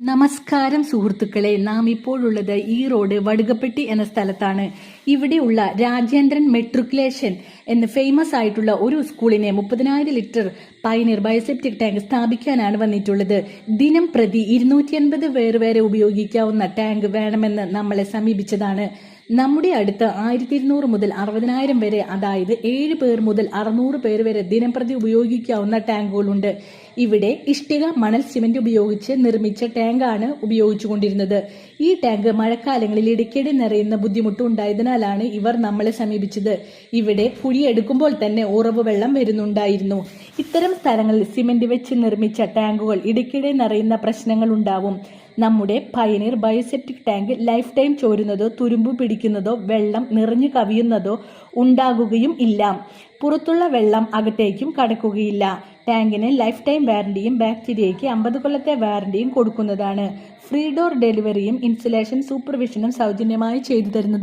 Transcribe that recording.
നമസ്കാരം സുഹൃത്തുക്കളെ. നാം ഇപ്പോഴുള്ളത് ഈ റോഡ് വടുകപ്പെട്ടി എന്ന സ്ഥലത്താണ്. ഇവിടെയുള്ള രാജേന്ദ്രൻ മെട്രിക്കുലേഷൻ എന്ന് ഫേമസ് ആയിട്ടുള്ള ഒരു സ്കൂളിനെ മുപ്പതിനായിരം ലിറ്റർ പൈനീർ ബയോസെപ്റ്റിക് ടാങ്ക് സ്ഥാപിക്കാനാണ് വന്നിട്ടുള്ളത്. ദിനം പ്രതി ഇരുന്നൂറ്റി അൻപത് പേർ ഉപയോഗിക്കാവുന്ന ടാങ്ക് വേണമെന്ന് നമ്മളെ സമീപിച്ചതാണ്. നമ്മുടെ അടുത്ത് ആയിരത്തി ഇരുന്നൂറ് മുതൽ അറുപതിനായിരം വരെ അതായത് ഏഴ് പേർ മുതൽ അറുന്നൂറ് പേർ വരെ ദിനംപ്രതി ഉപയോഗിക്കാവുന്ന ടാങ്കുകളുണ്ട്. ഇവിടെ ഇഷ്ടിക മണൽ സിമന്റ് ഉപയോഗിച്ച് നിർമ്മിച്ച ടാങ്കാണ് ഉപയോഗിച്ചുകൊണ്ടിരുന്നത്. ഈ ടാങ്ക് മഴക്കാലങ്ങളിൽ ഇടയ്ക്കിടെ നിറയുന്ന ബുദ്ധിമുട്ട് ഉണ്ടായതിനാലാണ് ഇവർ നമ്മളെ സമീപിച്ചത്. ഇവിടെ കുഴിയെടുക്കുമ്പോൾ തന്നെ ഉറവ് വെള്ളം വരുന്നുണ്ടായിരുന്നു. ഇത്തരം സ്ഥലങ്ങളിൽ സിമെന്റ് വെച്ച് നിർമ്മിച്ച ടാങ്കുകൾ ഇടയ്ക്കിടെ നിറയുന്ന പ്രശ്നങ്ങൾ ഉണ്ടാവും. നമ്മുടെ pioneer bioseptic tank life time ചോരുന്നതോ തുരുമ്പ് പിടിക്കുന്നതോ വെള്ളം നിറഞ്ഞു കവിയുന്നതോ ഉണ്ടാകുകയും ഇല്ല. പുറത്തുള്ള വെള്ളം അകത്തേക്കും കടക്കുകയില്ല. ടാങ്കിന് ലൈഫ് ടൈം വാറണ്ടിയും ബാക്ടീരിയയ്ക്ക് അമ്പത് കൊല്ലത്തെ വാറണ്ടിയും കൊടുക്കുന്നതാണ്. ഫ്രീ ഡോർ ഡെലിവറിയും ഇൻസുലേഷൻ സൂപ്പർവിഷനും സൗജന്യമായി ചെയ്തു തരുന്നതാണ്